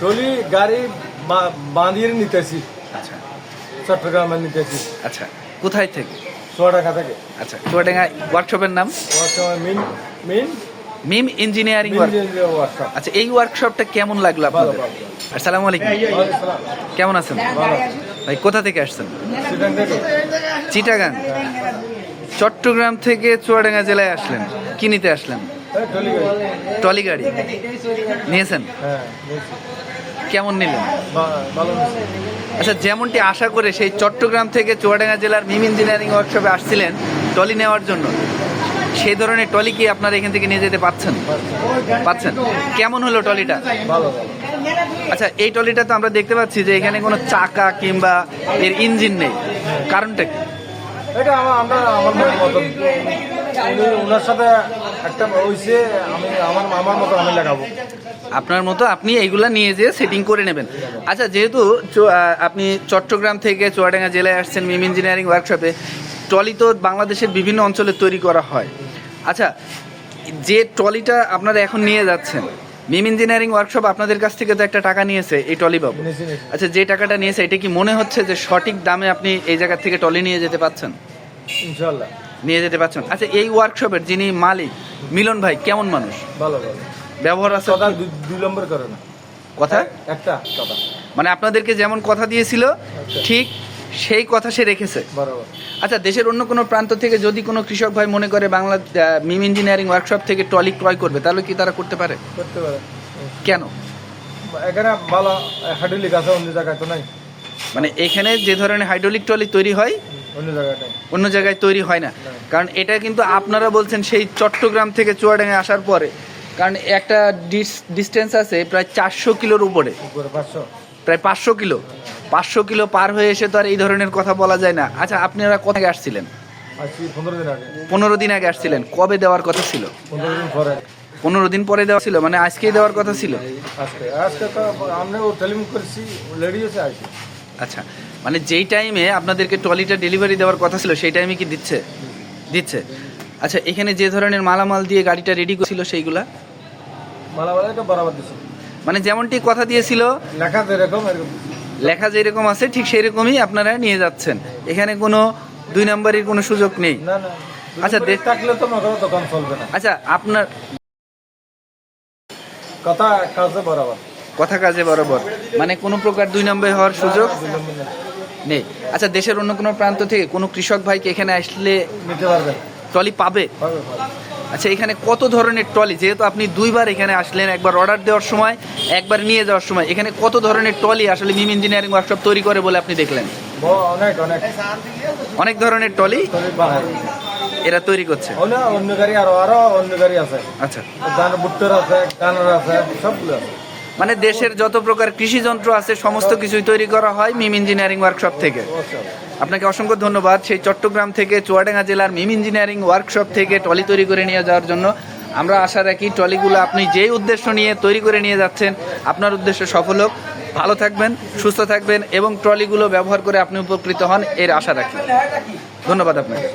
Trolley গাড়ি বাঁধিয়ে নিতেছি। আচ্ছা। চট্টগ্রামে নিতেছি। আচ্ছা কোথায় থেকে? চুয়াডাঙ্গা থেকে। আচ্ছা চুয়াডাঙ্গা ওয়ার্কশপের নাম? Mean mean Mim engineering work workshop আচ্ছা এই ওয়ার্কশপটা কেমন লাগল আপনাদের। আসসালামু আলাইকুম। কেমন আছেন? ভাই কোথা থেকে আসছেন? চিটাগাং। চট্টগ্রাম থেকে চুয়াডাঙ্গা জেলায় আসলেন। কি নিতে আসলেন? ট্রলি গাড়ি নিয়েছেন? হ্যাঁ কেমন নিলেন। আচ্ছা যেমনটি আশা করে সেই চট্টগ্রাম থেকে চুয়াডাঙ্গা জেলার মিম ইঞ্জিনিয়ারিং ওয়ার্কশপে আসছিলেন ট্রলি নেওয়ার জন্য। সেই ধরনের ট্রলি কি আপনারা এখান থেকে নিয়ে যেতে পাচ্ছেন? পাচ্ছেন। কেমন হলো ট্রলিটা? আচ্ছা এই ট্রলিটা তো আমরা দেখতে পাচ্ছি যে এখানে কোনো চাকা কিংবা এর ইঞ্জিন নেই। কারণটা কি? এটা আমার আমরা ওনার সাথে একটা হইছে আমি আমার আমার মতো আমি লাগাবো। আপনার মতো আপনি এইগুলা নিয়ে যেয়ে সেটিং করে নেবেন। আচ্ছা যেহেতু আপনি চট্টগ্রাম থেকে চুয়াডাঙ্গা জেলায় আসছেন মিম ইঞ্জিনিয়ারিং ওয়ার্কশপে ট্রলি তো বাংলাদেশের বিভিন্ন অঞ্চলে তৈরি করা হয়। আচ্ছা যে ট্রলিটা আপনারা এখন নিয়ে যাচ্ছেন মিম ইঞ্জিনিয়ারিং ওয়ার্কশপ আপনাদের কাছ থেকে তো একটা টাকা নিয়েছে এই ট্রলি বাবু। আচ্ছা যে টাকাটা নিয়েছে এটা কি মনে হচ্ছে যে সঠিক দামে আপনি এই জায়গা থেকে ট্রলি নিয়ে যেতে পাচ্ছেন? ইনশাল্লাহ নিয়ে যেতে পারছেন আচ্ছা এই ওয়ার্কশপের যিনি মালিক মিলন ভাই কেমন মানুষ? ভালো ভালো। ব্যবহার আছে কথা নম্বর করে না। কথা? একটা কথা। মানে আপনাদেরকে যেমন কথা দিয়েছিল ঠিক সেই কথা সে রেখেছে। বরাবর। আচ্ছা দেশের অন্য কোনো প্রান্ত থেকে যদি কোনো কৃষক ভাই মনে করে বাংলা মিম ইঞ্জিনিয়ারিং ওয়ার্কশপ থেকে ট্রলি ক্রয় করবে তাহলে কি তারা করতে পারে? করতে পারে। কেন? এখানে ভালো হাইড্রোলিক আছে অন্য জায়গায় তো নাই। মানে এখানে যে ধরনের হাইড্রোলিক ট্রলি তৈরি হয় অন্য জায়গায় তৈরি হয় না। কারণ এটা কিন্তু আপনারা বলছেন সেই চট্টগ্রাম থেকে চুয়াডাঙ্গে আসার পরে। কারণ একটা ডিস্টেন্স আছে প্রায় চারশো কিলোর উপরে। প্রায় পাঁচশো কিলো। পাঁচশো কিলো পার হয়ে এসে তো আর এই ধরনের কথা বলা যায় না। আচ্ছা আপনারা কোথায় আসছিলেন? পনেরো দিন আগে। আসছিলেন। কবে দেওয়ার কথা ছিল? পনেরো দিন পরে। দেওয়া ছিল? মানে আজকেই দেওয়ার কথা ছিল? আজকে আজকে তো আমরা টেলিফোন করেছি লেডি এসে আসি আচ্ছা মানে যেই টাইমে আপনাদেরকে ট্রলিটা ডেলিভারি দেওয়ার কথা ছিল সেই টাইমে কি দিচ্ছে? দিচ্ছে। আচ্ছা এখানে যে ধরনের মালামাল দিয়ে গাড়িটা রেডি করছিল সেইগুলা? মালা মালা এটা বরাবর দিছি। মানে যেমনটি কথা দিয়েছিল লেখা এরকম। লেখা যেরকম আছে ঠিক সেই রকমই আপনারা নিয়ে যাচ্ছেন। এখানে কোনো দুই নম্বরের কোনো সুযোগ নেই। না না আচ্ছা, দেখ- থাকলে তো দোকান চলবে না। আচ্ছা আপনার কথা কাজে বরাবর। কথা কাজে বরাবর। মানে কোনো প্রকার দুই নম্বর হওয়ার সুযোগ নেই। আচ্ছা দেশের অন্য কোনো প্রান্ত থেকে কোনো কৃষক ভাইকে এখানে আসলে ট্রলি পাবে। আচ্ছা এখানে কত ধরনের ট্রলি? যেহেতু আপনি দুইবার এখানে আসলেন একবার অর্ডার দেওয়ার সময় একবার নিয়ে যাওয়ার সময় এখানে কত ধরনের ট্রলি আসলে মিম ইঞ্জিনিয়ারিং ওয়ার্কশপ তৈরি করে বলে আপনি দেখলেন? অনেক অনেক। অনেক ধরনের ট্রলি এরা তৈরি করছে। অন্য অন্য গাড়ি আরও আরও অন্য গাড়ি আছে। আচ্ছা। আছে আছে সবগুলো আছে। মানে দেশের যত প্রকার কৃষি যন্ত্র আছে, সমস্ত কিছুই তৈরি করা হয় মিম ইঞ্জিনিয়ারিং ওয়ার্কশপ থেকে। আপনাকে অসংখ্য ধন্যবাদ। সেই চট্টগ্রাম থেকে চুয়াডাঙ্গা জেলার মিম ইঞ্জিনিয়ারিং ওয়ার্কশপ থেকে ট্রলি তৈরি করে নিয়ে যাওয়ার জন্য আমরা আশা রাখি ট্রলিগুলো আপনি যেই উদ্দেশ্য নিয়ে তৈরি করে নিয়ে যাচ্ছেন, আপনার উদ্দেশ্য সফল হোক। ভালো থাকবেন, সুস্থ থাকবেন এবং ট্রলিগুলো ব্যবহার করে আপনি উপকৃত হন, এর আশা রাখি। ধন্যবাদ আপনাকে।